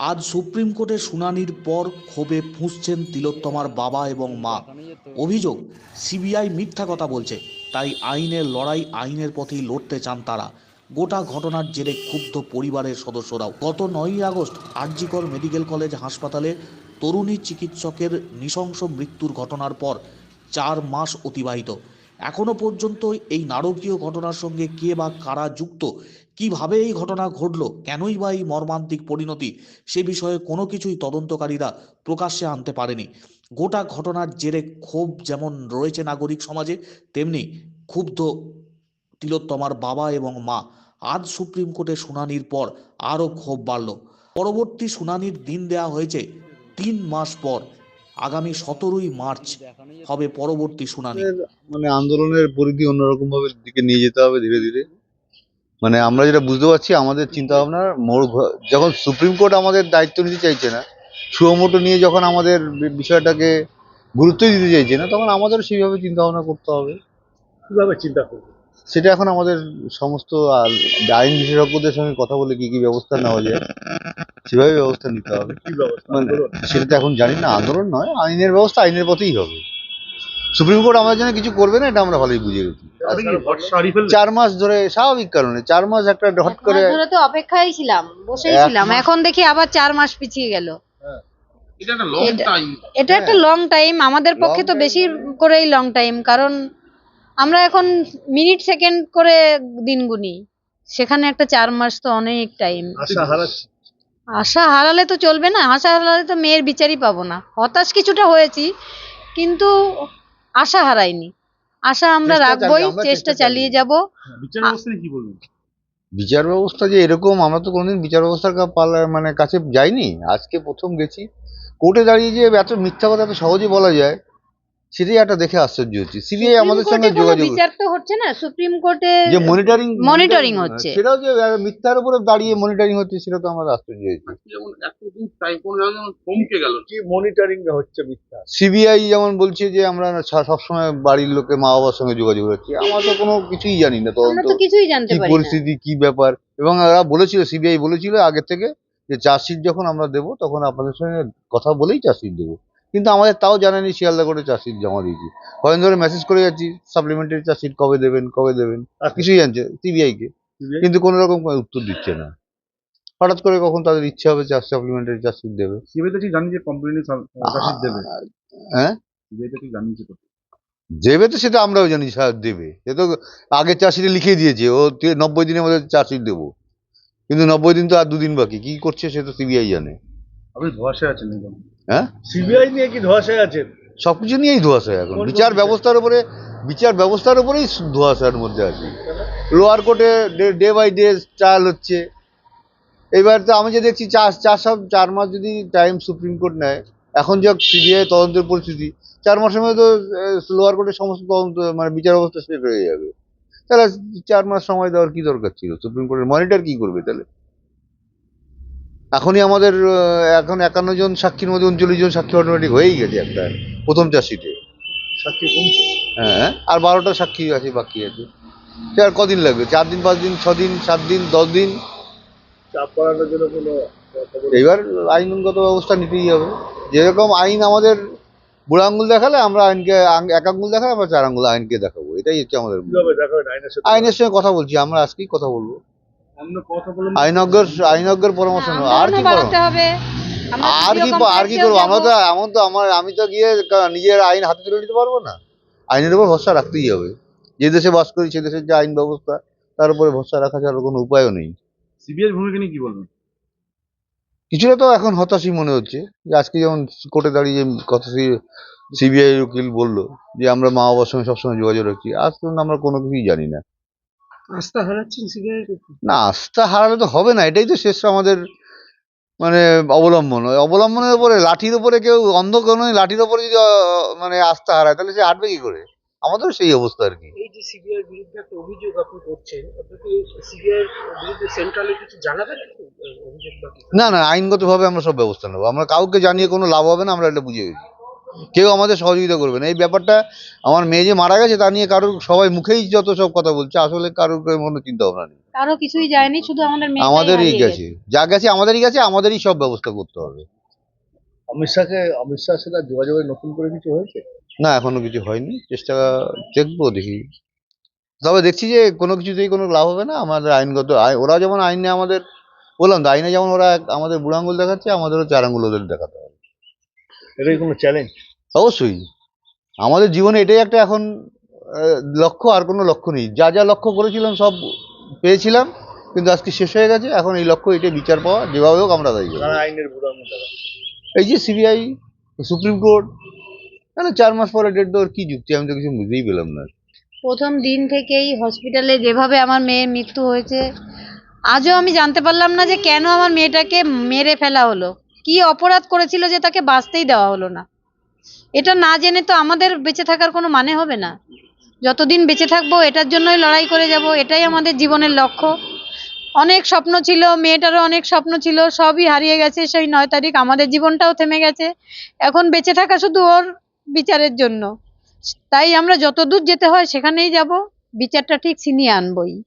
আজ সুপ্রিম কোর্টে শুনানির পর ক্ষোভে ফুঁসছেন তিলোত্তমার বাবা এবং মা। অভিযোগ, সিবিআই মিথ্যা কথা বলছে, তাই আইনের লড়াই আইনের পথেই লড়তে চান তারা। গোটা ঘটনার জেরে ক্ষুব্ধ পরিবারের সদস্যরাও। গত নয়ই আগস্ট আরজিকর মেডিকেল কলেজ হাসপাতালে তরুণী চিকিৎসকের নৃশংস মৃত্যুর ঘটনার পর চার মাস অতিবাহিত। এখনও পর্যন্ত এই নারকীয় ঘটনার সঙ্গে কে বা কারা যুক্ত? কীভাবে এই ঘটনা ঘটলো? কেনই বা এই মর্মান্তিক পরিণতি? সে বিষয়ে কোনো কিছুই তদন্তকারীরা প্রকাশ্যে আনতে পারেনি। গোটা ঘটনার জেরে ক্ষোভ যেমন রয়েছে নাগরিক সমাজে, তেমনি ক্ষুব্ধ তিলোত্তমার বাবা এবং মা। আজ সুপ্রিম কোর্টে শুনানির পর আরও ক্ষোভ বাড়ল। পরবর্তী শুনানির দিন দেয়া হয়েছে তিন মাস পর। আগামী সতেরোই মার্চ হবে পরবর্তী শুনানি। মানে আন্দোলনের পরিধি অন্যরকম ভাবে দিকে নিয়ে যেতে হবে ধীরে ধীরে। মানে আমরা যেটা বুঝতে পারছি আমাদের চিন্তা ভাবনার মোড় যখন সুপ্রিম কোর্ট আমাদের দায়িত্ব নিতে চাইছে না সুমোটো নিয়ে যখন আমাদের বিষয়টাকে গুরুত্ব দিতে চাইছে না তখন আমাদেরও সেইভাবে চিন্তা ভাবনা করতে হবে। কীভাবে চিন্তা করব? সেটা এখন আমাদের সমস্ত আইন বিশেষজ্ঞদের সঙ্গে কথা বলে কি কি ব্যবস্থা নেওয়া যায়। সেভাবে ব্যবস্থা নিতে হবে? কি ব্যবস্থা? মানে সেটা তো এখন জানি না আন্দোলন নয় আইনের ব্যবস্থা আইনের পথেই হবে। সুপ্রিম কোর্ট আমাদের জন্য কিছু করবে না এটা আমরা ভালোই বুঝে গেছি? চার মাস ধরে স্বাভাবিক কারণে চার মাস একটা হট করে ধরে তো অপেক্ষায় ছিলাম বসেই ছিলাম। এখন দেখি আবার চার মাস পিছিয়ে গেল। এটা একটা লং টাইম এটা একটা লং টাইম আমাদের পক্ষে তো বেশি করেই লং টাইম কারণ আমরা এখন মিনিট সেকেন্ড করে দিন গুনি। সেখানে একটা চার মাস তো অনেক টাইম আশা হারালে তো চলবে না আশা হারালে তো মেয়ের বিচারই পাবো না। হতাশ কিছুটা হয়েছি কিন্তু আশা হারাইনি। আশা আমরা রাখবই চেষ্টা চালিয়ে যাব। বিচার ব্যবস্থা নিয়ে কি বলবেন? বিচার ব্যবস্থা যে এরকম আমরা তো কোনোদিন বিচার ব্যবস্থার মানে কাছে যাইনি। আজকে প্রথম গেছি। কোর্টে দাঁড়িয়ে যে এত মিথ্যা কথা এত সহজে বলা যায় সেটাই একটা দেখে আশ্চর্য হচ্ছে সিবিআই আমাদের সঙ্গে যোগাযোগ বিচার তো হচ্ছে না? সুপ্রিম কোর্টে যে মনিটরিং মনিটরিং হচ্ছে। সেটাও যে মিথ্যার উপরে দাঁড়িয়ে মনিটরিং হচ্ছে সেটা তো আমরা আশ্চর্য হয়েছি। যেমন এতদিন টাইম কোনো জায়গায় থমকে গেল। কি মনিটরিং হচ্ছে মিথ্যা? সিবিআই যেমন বলছে যে আমরা সবসময় বাড়ির লোকে মা বাবার সঙ্গে যোগাযোগ রাখছি আমরা তো কোনো কিছুই জানি না আমরা তদন্ত তো কিছুই জানতে পারি না। পরিস্থিতি কি ব্যাপার? এবং ওরা বলেছিল সিবিআই বলেছিল আগে থেকে যে চার্জশিট যখন আমরা দেবো তখন আপনাদের সঙ্গে কথা বলেই চার্জশিট দেবো। কিন্তু আমাদের তাও জানানি শিয়ালদা করে চার্জশিট জমা দিয়েছি। কয়েকদিন ধরে মেসেজ করে যাচ্ছি সাপ্লিমেন্টারি চার্জশিট কবে দেবেন কবে দেবেন আর কিছুই জানছে সিবিআই কে। কিন্তু কোনো রকম উত্তর দিচ্ছে না। হঠাৎ করে কখন তাদের ইচ্ছে হবে চার্জ সাপ্লিমেন্টারি চার্জশিট দেবে। সিবিআই তো ঠিক জানি যে চার্জশিট দেবে। হ্যাঁ? সিবিআই তো ঠিক জানিয়েছে তো দেবে তো সেটা আমরাও জানি দেবে। সে তো আগে চার্জশিটে লিখে দিয়েছে ও নব্বই দিনের মধ্যে চার্জশিট দেবো। কিন্তু নব্বই দিন তো আর দুদিন বাকি কি করছে সে তো সিবিআই জানে। আপনি ধোয়াশায় আছেন একদম। হ্যাঁ? সিবিআই নিয়ে কি ধোয়াশায় আছেন? সবকিছু নিয়েই ধোয়াশা এখন। বিচার ব্যবস্থার উপরে বিচার ব্যবস্থার উপরেই ধোঁয়াশার মধ্যে আছে। লোয়ার কোর্টে ডে বাই ডে ট্রায়াল হচ্ছে। এবার তো আমি যে দেখছি চার চার সব চার মাস যদি টাইম সুপ্রিম কোর্ট নেয় এখন যা সিবিআই তদন্তের পরিস্থিতি চার মাসের মধ্যে তো লোয়ার কোর্টের সমস্ত তদন্ত মানে বিচার ব্যবস্থা শেষ হয়ে যাবে। তাহলে চার মাস সময় দেওয়ার কি দরকার ছিল? সুপ্রিম কোর্টের মনিটর কি করবে তাহলে? এখনই আমাদের এখন একান্ন জন সাক্ষীর মধ্যে উনচল্লিশ জন সাক্ষী অটোমেটিক হয়েই গেছে একটা প্রথম চাষিতে সাক্ষী কমছে? হ্যাঁ আর বারোটা সাক্ষী আছে বাকি আছে। সে আর কদিন লাগবে? চার দিন পাঁচ দিন ছ দিন সাত দিন দশ দিন? চাপ করানোর জন্য কোনো এইবার আইনগত ব্যবস্থা নিতেই হবে। যেরকম আইন আমাদের বুড়ো আঙ্গুল দেখালে আমরা আইনকে এক আঙ্গুল দেখালে আমরা চার আঙ্গুল আইনকে দেখাবো। এটাই হচ্ছে আমাদের আইনের আইনের সঙ্গে কথা বলছি আমরা আজকেই কথা বলব। আইনজ্ঞর আইনজ্ঞর পরামর্শ নেব আর কি করব? বাড়াতে হবে। আর কি আর কি করব? আমরা তো এমন তো আমার আমি তো গিয়ে নিজের আইন হাতে তুলে নিতে পারব না। আইনের উপর ভরসা রাখতেই হবে। যে দেশে বাস করি সে দেশের যে আইন ব্যবস্থা তার উপরে ভরসা রাখা ছাড়া কোনো উপায়ও নেই। সিবিআই ভূমিকা নিয়ে কি বলবেন? কিছুটা তো এখন হতাশই মনে হচ্ছে। যে আজকে যেমন কোর্টে দাঁড়িয়ে কথা সিবিআই উকিল বলল যে আমরা মা বাবার সঙ্গে সবসময় যোগাযোগ রাখছি। আজ পর্যন্ত আমরা কোনো কিছুই জানি না। আস্থা হারাচ্ছেন সিবিআই না আস্থা হারালে তো হবে না এটাই তো শেষ আমাদের মানে অবলম্বন। ওই অবলম্বনের উপরে লাঠির উপরে কেউ অন্ধ কোনো লাঠির উপরে যদি মানে আস্থা হারায় তাহলে সে হাঁটবে কি করে? আমাদেরও সেই অবস্থা আর কি। এই যে সিবিআই বিরুদ্ধে একটা অভিযোগ আপনি করছেন সিবিআই বিরুদ্ধে সেন্ট্রালে কিছু জানাবেন অভিযোগ না না আইনগতভাবে আমরা সব ব্যবস্থা নেব। আমরা কাউকে জানিয়ে কোনো লাভ হবে না আমরা এটা বুঝে গেছি কেউ আমাদের সহযোগিতা করবে না। এই ব্যাপারটা আমার মেয়ে যে মারা গেছে তা নিয়ে কারোর সবাই মুখেই যত সব কথা বলছে আসলে কারোর কোনো চিন্তা ভাবনা নেই। কারও কিছুই যায়নি শুধু আমাদের আমাদেরই গেছে। যা গেছে আমাদেরই গেছে আমাদেরই সব ব্যবস্থা করতে হবে। অমিত শাহকে অমিত শাহের সাথে আর যোগাযোগের নতুন করে কিছু হয়েছে? না এখনও কিছু হয়নি। চেষ্টা দেখব দেখি। তবে দেখছি যে কোনো কিছুতেই কোনো লাভ হবে না। আমাদের আইনগত আই- ওরা যেমন আইনে আমাদের বললাম তো আইনে যেমন ওরা আমাদের বুড়ো আঙুল দেখাচ্ছে আমাদেরও চার আঙুল ওদের দেখাতে হবে। এটাই কোনো চ্যালেঞ্জ অবশ্যই। আমাদের জীবনে এটাই একটা এখন লক্ষ্য আর কোনো লক্ষ্য নেই। যা যা লক্ষ্য করেছিলাম সব পেয়েছিলাম কিন্তু আজকে শেষ হয়ে গেছে। এখন এই লক্ষ্য এটাই বিচার পাওয়া। যেভাবে হোক আমরা দায়ী। আইনের এই যে সিবিআই সুপ্রিম কোর্ট তাহলে চার মাস পরে ডেট দেওয়ার কি যুক্তি? আমি তো কিছু বুঝতেই পেলাম না। প্রথম দিন থেকেই হসপিটালে যেভাবে আমার মেয়ের মৃত্যু হয়েছে আজও আমি জানতে পারলাম না যে কেন আমার মেয়েটাকে মেরে ফেলা হলো। কি অপরাধ করেছিল যে তাকে বাঁচতেই দেওয়া হলো না। এটা না জেনে তো আমাদের বেঁচে থাকার কোনো মানে হবে না। যতদিন বেঁচে থাকব, এটার জন্যই লড়াই করে যাব, এটাই আমাদের জীবনের লক্ষ্য। অনেক স্বপ্ন ছিল, মেয়েটারও অনেক স্বপ্ন ছিল, সবই হারিয়ে গেছে সেই নয় তারিখ, আমাদের জীবনটাও থেমে গেছে। এখন বেঁচে থাকা শুধু ওর বিচারের জন্য। তাই আমরা যত দূর যেতে হয় সেখানেই যাব, বিচারটা ঠিক ছিনিয়ে আনবই।